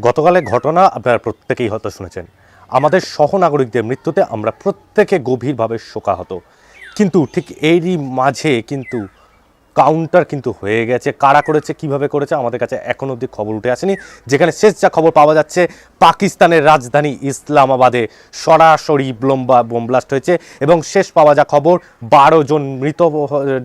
গতকালের ঘটনা আপনারা প্রত্যেকেই হয়তো শুনেছেন। আমাদের সহনাগরিকদের মৃত্যুতে আমরা প্রত্যেকে গভীরভাবে শোকাহত। কিন্তু ঠিক এরই মাঝে কিন্তু কাউন্টার কিন্তু হয়ে গেছে। কারা করেছে, কীভাবে করেছে, আমাদের কাছে এখন অবধি খবর উঠে আসেনি। যেখানে শেষ যা খবর পাওয়া যাচ্ছে, পাকিস্তানের রাজধানী ইসলামাবাদে সরাসরি ব্লোম্বা বোম ব্লাস্ট হয়েছে এবং শেষ পাওয়া যা খবর, বারো জন মৃত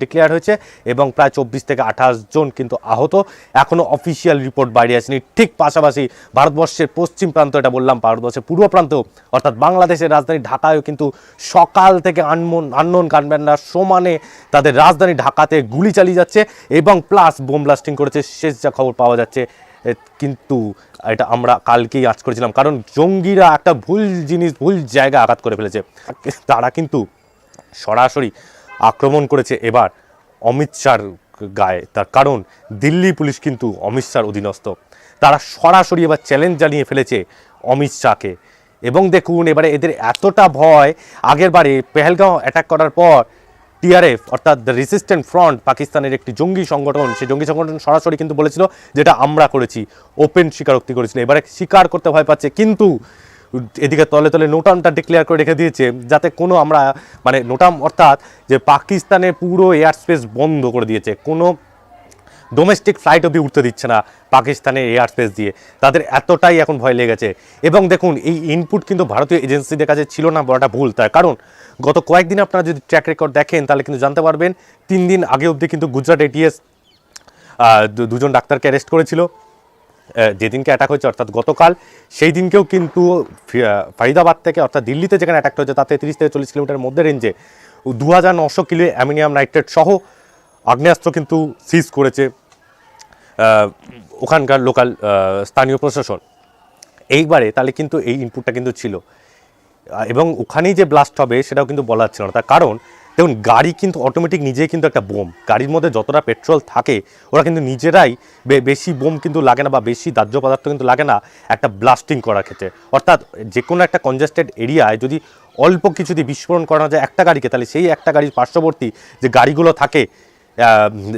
ডিক্লেয়ার হয়েছে এবং প্রায় চব্বিশ থেকে আঠাশ জন কিন্তু আহত। এখনও অফিসিয়াল রিপোর্ট বাইরে আসেনি। ঠিক পাশাপাশি ভারতবর্ষের পশ্চিম প্রান্ত, এটা বললাম, ভারতবর্ষের পূর্ব প্রান্ত, অর্থাৎ বাংলাদেশের রাজধানী ঢাকায়ও কিন্তু সকাল থেকে আনমন আননোন গানব্যান্ডরা সমানে তাদের রাজধানী ঢাকাতে গুলি চালিয়ে যাচ্ছে এবং প্লাস বোম ব্লাস্টিং করেছে, শেষ যা খবর পাওয়া যাচ্ছে কিন্তু এটা আমরা কালকেই আজ করেছিলাম, কারণ জঙ্গিরা একটা ভুল জিনিস, ভুল জায়গা আঘাত করে ফেলেছে। তারা কিন্তু সরাসরি আক্রমণ করেছে এবার অমিত শাহর গায়ে, তার কারণ দিল্লি পুলিশ কিন্তু অমিত শাহর অধীনস্থ। তারা সরাসরি এবার চ্যালেঞ্জ জানিয়ে ফেলেছে অমিত শাহকে। এবং দেখুন, এবারে এদের এতটা ভয়, আগের বারে পেহেলগাঁও অ্যাটাক করার পর টিআরএফ, অর্থাৎ দ্য রেসিস্ট্যান্ট ফ্রন্ট পাকিস্তানের একটি জঙ্গি সংগঠন। সেই জঙ্গি সংগঠন সরাসরি কিন্তু বলেছিল যেটা আমরা করেছি ওপেন স্বীকারোক্তি করেছিল। এবারে স্বীকার করতে ভয় পাচ্ছে, কিন্তু এদিকে তলে তলে নোটামটা ডিক্লেয়ার করে রেখে দিয়েছে, যাতে কোনো আমরা মানে নোটাম অর্থাৎ যে পাকিস্তানের পুরো এয়ার স্পেস বন্ধ করে দিয়েছে। কোনো ডোমেস্টিক ফ্লাইট অবধি উঠতে দিচ্ছে না পাকিস্তানের এয়ার স্পেস দিয়ে। তাদের এতটাই এখন ভয় লেগেছে। এবং দেখুন, এই ইনপুট কিন্তু ভারতীয় এজেন্সিদের কাছে ছিল না বড়টা ভুল তার। কারণ গত কয়েকদিন আপনারা যদি ট্র্যাক রেকর্ড দেখেন, তাহলে কিন্তু জানতে পারবেন তিন দিন আগে অবধি কিন্তু গুজরাট এটিএস দুজন ডাক্তারকে অ্যারেস্ট করেছিল। যেদিনকে অ্যাটাক হয়েছে, অর্থাৎ গতকাল সেই দিনকেও কিন্তু ফারিদাবাদ থেকে, অর্থাৎ দিল্লিতে যেখানে অ্যাটাকটা হয়েছে, তাতে তিরিশ থেকে চল্লিশ কিলোমিটার মধ্যে রেঞ্জে দু হাজার নশো কিলো অ্যামিনিয়াম নাইট্রেট সহ আগ্নেয়াস্ত্র কিন্তু সিজ করেছে ওখানকার লোকাল স্থানীয় প্রশাসন। এইবারে তাহলে কিন্তু এই ইনপুটটা কিন্তু ছিল। এবং ওখানেই যে ব্লাস্ট হবে সেটাও কিন্তু বলা যাচ্ছে না। তার কারণ, দেখুন, গাড়ি কিন্তু অটোমেটিক নিজেই কিন্তু একটা বোম। গাড়ির মধ্যে যতটা পেট্রোল থাকে, ওরা কিন্তু নিজেরাই বেশি বোম কিন্তু লাগে না বা বেশি দাহ্য পদার্থ কিন্তু লাগে না একটা ব্লাস্টিং করার ক্ষেত্রে। অর্থাৎ যে কোনো একটা কনজেস্টেড এরিয়ায় যদি অল্প কিছু দিয়ে বিস্ফোরণ করানো যায় একটা গাড়িকে, তাহলে সেই একটা গাড়ির পার্শ্ববর্তী যে গাড়িগুলো থাকে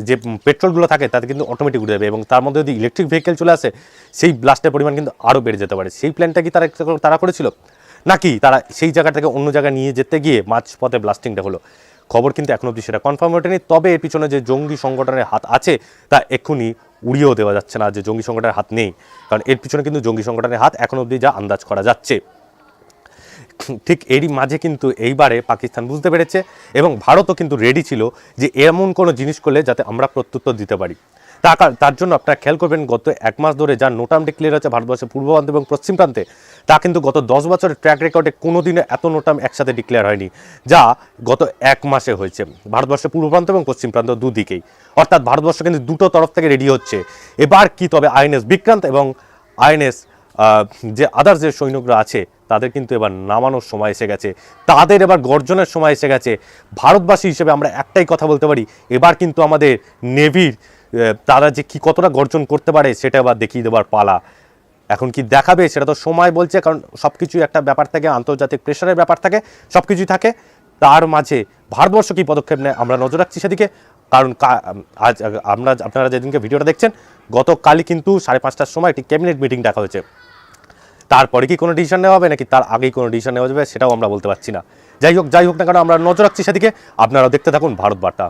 যে পেট্রোলগুলো থাকে, তাতে কিন্তু অটোমেটিক উঠে যাবে এবং তার মধ্যে যদি ইলেকট্রিক ভেহিকেল চলে আসে, সেই ব্লাস্টের পরিমাণ কিন্তু আরও বেড়ে যেতে পারে। সেই প্ল্যানটা কি তারা তারা করেছিল? নাকি তারা সেই জায়গা থেকে অন্য জায়গায় নিয়ে যেতে গিয়ে মাঝপথে ব্লাস্টিংটা হলো? খবর কিন্তু এখন অবধি সেটা কনফার্ম ওঠেনি। তবে এর পিছনে যে জঙ্গি সংগঠনের হাত আছে, তা এক্ষুনি উড়িয়েও দেওয়া যাচ্ছে না, যে জঙ্গি সংগঠনের হাত নেই। কারণ এর পিছনে কিন্তু জঙ্গি সংগঠনের হাত এখন অবধি যা আন্দাজ করা যাচ্ছে। ঠিক এরই মাঝে কিন্তু এইবারে পাকিস্তান বুঝতে পেরেছে এবং ভারতও কিন্তু রেডি ছিল যে এমন কোনো জিনিস করলে যাতে আমরা প্রত্যুত্তর দিতে পারি। তার তার জন্য আপনারা খেয়াল করবেন, গত এক মাস ধরে যা নোটাম ডিক্লেয়ার হচ্ছে ভারতবর্ষের পূর্ব প্রান্ত এবং পশ্চিম প্রান্তে, তা কিন্তু গত দশ বছরের ট্র্যাক রেকর্ডে কোনো দিনে এত নোটাম একসাথে ডিক্লেয়ার হয়নি, যা গত এক মাসে হয়েছে। ভারতবর্ষের পূর্ব প্রান্ত এবং পশ্চিম প্রান্ত দুদিকেই। অর্থাৎ ভারতবর্ষ কিন্তু দুটো তরফ থেকে রেডি হচ্ছে। এবার কি তবে আইএনএস বিক্রান্ত এবং আইএনএস যে আদার যে সৈনিকরা আছে, তাদের কিন্তু এবার নামানোর সময় এসে গেছে। তাদের এবার গর্জনের সময় এসে গেছে। ভারতবাসী হিসেবে আমরা একটাই কথা বলতে পারি, এবার কিন্তু আমাদের নেভির তারা যে কি কতটা গর্জন করতে পারে সেটা আবার দেখিয়ে দেবার পালা। এখন কি দেখাবে সেটা তো সময় বলছে, কারণ সব কিছুই একটা ব্যাপার থাকে, আন্তর্জাতিক প্রেশারের ব্যাপার থাকে সব কিছুই থাকে। তার মাঝে ভারতবর্ষ কি পদক্ষেপ নেয় আমরা নজর রাখছি সেদিকে। কারণ আজ আমরা, আপনারা যেদিনকে ভিডিওটা দেখছেন, গতকালই কিন্তু সাড়ে পাঁচটার সময় একটি ক্যাবিনেট মিটিং ডাকা হয়েছে। তারপরে কি কোনো ডিসিশন নেওয়া হবে নাকি তার আগেই কোনো ডিসিশন নেওয়া যাবে সেটাও আমরা বলতে পারছি না। যাই হোক যাই হোক না কেন আমরা নজর রাখছি সেদিকে। আপনারা দেখতে থাকুন ভারত বার্তা।